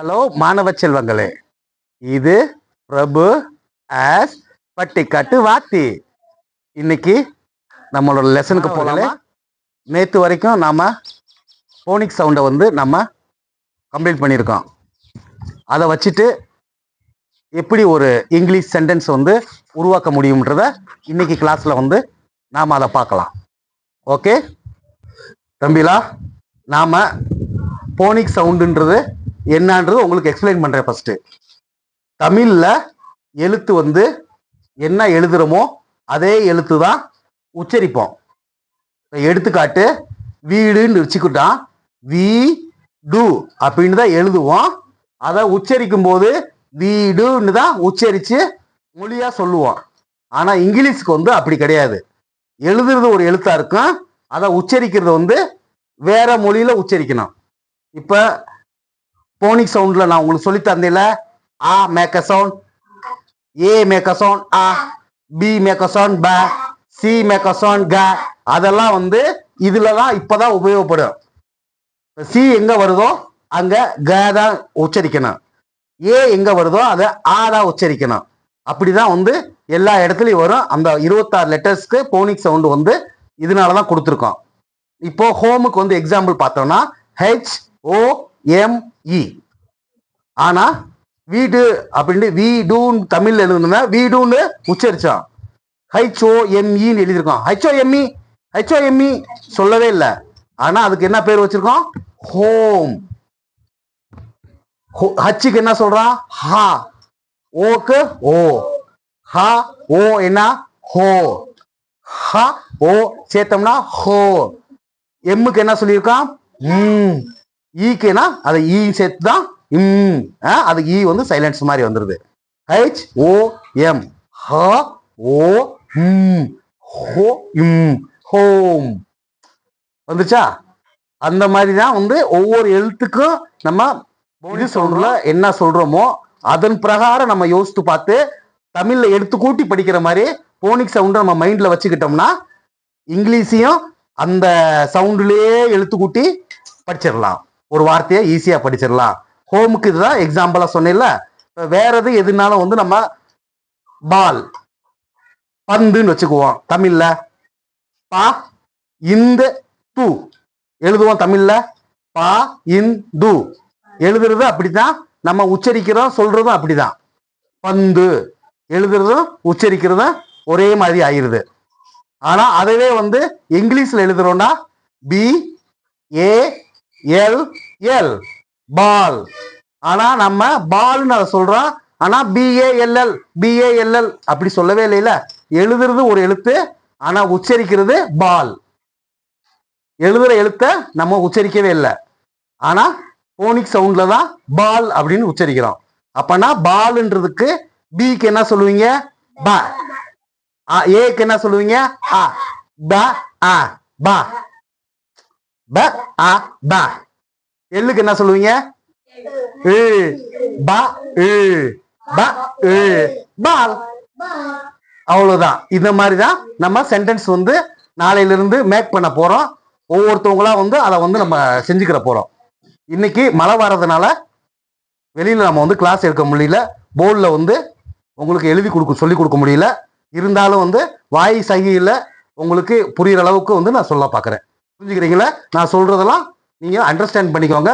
Hello மாணவ செல்வங்களே. இது பிரபு ஆஸ் பட்டிக்காட்டு வாத்தி. இன்னைக்கு நம்மளோட லெசனுக்கு போகலாமா? நேற்று வரைக்கும் நாம போனிக் சவுண்டை வந்து நம்ம கம்ப்ளீட் பண்ணியிருக்கோம். அதை வச்சுட்டு எப்படி ஒரு இங்கிலீஷ் சென்டென்ஸ் வந்து உருவாக்க முடியுன்றத இன்னைக்கு கிளாஸில் வந்து நாம் அதை பார்க்கலாம். ஓகே தம்பிலா நாம் போனிக் சவுண்டுன்றது என்னன்றது உங்களுக்கு எக்ஸ்பிளைன் பண்ணுறேன் ஃபஸ்ட்டு தமிழில் எழுத்து வந்து என்ன எழுதுறோமோ அதே எழுத்து தான் உச்சரிப்போம். இப்போ எடுத்துக்காட்டு வீடுன்னு வச்சுக்கிட்டான் வி டு அப்படின்னு தான் எழுதுவோம். அதை உச்சரிக்கும் போது வீடுன்னு தான் உச்சரித்து மொழியாக சொல்லுவோம். ஆனால் இங்கிலீஷ்க்கு வந்து அப்படி கிடையாது. எழுதுறது ஒரு எழுத்தாக இருக்கும். அதை உச்சரிக்கிறது வந்து வேற மொழியில் உச்சரிக்கணும். இப்போ போனிக் சவுண்ட்ல நான் உங்களுக்கு சொல்லி தந்தேன்ல. ஆ makes sound A makes sound ah B மேக்க sound ப சி மேக்க சவுண்ட் க அதெல்லாம் வந்து இதுல தான் இப்பதான் உபயோகப்படும். சி எங்க வருதோ அங்க க தான் உச்சரிக்கணும். ஏ எங்க வருதோ அதை ஆ தான் உச்சரிக்கணும். அப்படிதான் வந்து எல்லா இடத்துலையும் வரும். அந்த இருபத்தாறு லெட்டர்ஸ்க்கு போனிக் சவுண்டு வந்து இதனால தான் கொடுத்துருக்கோம். இப்போ ஹோமுக்கு வந்து எக்ஸாம்பிள் பார்த்தோம்னா ஹெச் ஓ எம்இ ஆனால் ஆனா வீடு அப்படின்ட்டு வீடுன்னு தமிழ்ல எழுதுனா வீடுன்னு உச்சரிச்சோம் ஹெச்ஓ எம்இன்னு எழுதியிருக்கோம் ஹெச்ஓ எம்இ ஹெச்ஓ எம்இ சொல்லவே இல்லை. ஆனா அதுக்கு என்ன பேர் வச்சிருக்கோம்? ஹோம் ஹச்சுக்கு என்ன சொல்றான்? ஹா ஓக்கு ஓ ஹா ஓ என்ன? ஹோ ஹ ஓ சேர்த்தோம்னா ஹோ எம்முக்கு என்ன சொல்லியிருக்கான்? ம் ஈக்குனா அதை ஈ சேர்த்து தான் இம் அது ஈ வந்து சைலன்ஸ் மாதிரி வந்துருது. ஹெச் ஓ எம் ஹ ஓ ம் ஹோ இம் ஹோம் வந்துச்சா? அந்த மாதிரி தான் வந்து ஒவ்வொரு எழுத்துக்கும் நம்ம இது சொல்றோம்ல என்ன சொல்றோமோ அதன் பிரகாரம் நம்ம யோசித்து பார்த்து தமிழ்ல எடுத்து கூட்டி படிக்கிற மாதிரி போனிக் சவுண்டை நம்ம மைண்ட்ல வச்சுக்கிட்டோம்னா இங்கிலீஷையும் அந்த சவுண்டுலயே எழுத்து கூட்டி படிச்சிடலாம். ஒரு வார்த்தையை ஈஸியாக படிச்சிடலாம். ஹோமுக்கு இதுதான் எக்ஸாம்பிளாக சொன்னேன்ல. இப்போ வேற எது எதுனாலும் வந்து நம்ம பால் பந்துன்னு வச்சுக்குவோம். தமிழ்ல பா இந்த து. எழுதுவோம் தமிழ்ல. பா இன் து. எழுதுறது அப்படிதான் நம்ம உச்சரிக்கிறோம் சொல்றதும் அப்படிதான் பந்து. எழுதுறதும் உச்சரிக்கிறதும் ஒரே மாதிரி ஆயிடுது ஆனா அதவே வந்து இங்கிலீஷ்ல எழுதுறோம்னா B A L L ball ஆனா நம்ம பால்னு அதை சொல்றோம். ஆனா பிஏஎல்எல் பிஏஎல்எல் அப்படி சொல்லவே இல்லைல்ல எழுதுறது ஒரு எழுத்து ஆனா உச்சரிக்கிறது பால் எழுதுற எழுத்த நம்ம உச்சரிக்கவே இல்லை. ஆனா போனிக் சவுண்ட்ல தான் பால் அப்படின்னு உச்சரிக்கிறோம். அப்பனா பால்ன்றதுக்கு பிக்கு என்ன சொல்லுவீங்க? பா ஆ, ஏக்கு என்ன சொல்லுவீங்க? ஆ ப ஆ பா ப ஆ ப. எள்ளுக்கு என்ன சொல்லுவீங்க? ஏ. ப ஏ. ப ஏ. பால். அவ்வளவுதான். இந்த மாதிரி தான் நம்ம சென்டென்ஸ் வந்து நாளையில இருந்து மேக் பண்ண போறோம். ஒவ்வொருத்தவங்களா வந்து அதை வந்து நம்ம செஞ்சுக்கிற போறோம். இன்னைக்கு மழை வர்றதுனால வெளியில நம்ம வந்து கிளாஸ் எடுக்க முடியல. போர்டில் வந்து உங்களுக்கு எழுதி கொடுக்க சொல்லி கொடுக்க முடியல. இருந்தாலும் வந்து வாய் சகியில் உங்களுக்கு புரியுற அளவுக்கு வந்து நான் சொல்ல பார்க்குறேன். புரிஞ்சுக்கிறீங்களா? நான் சொல்றதெல்லாம் நீங்க அண்டர்ஸ்டாண்ட் பண்ணிக்கோங்க.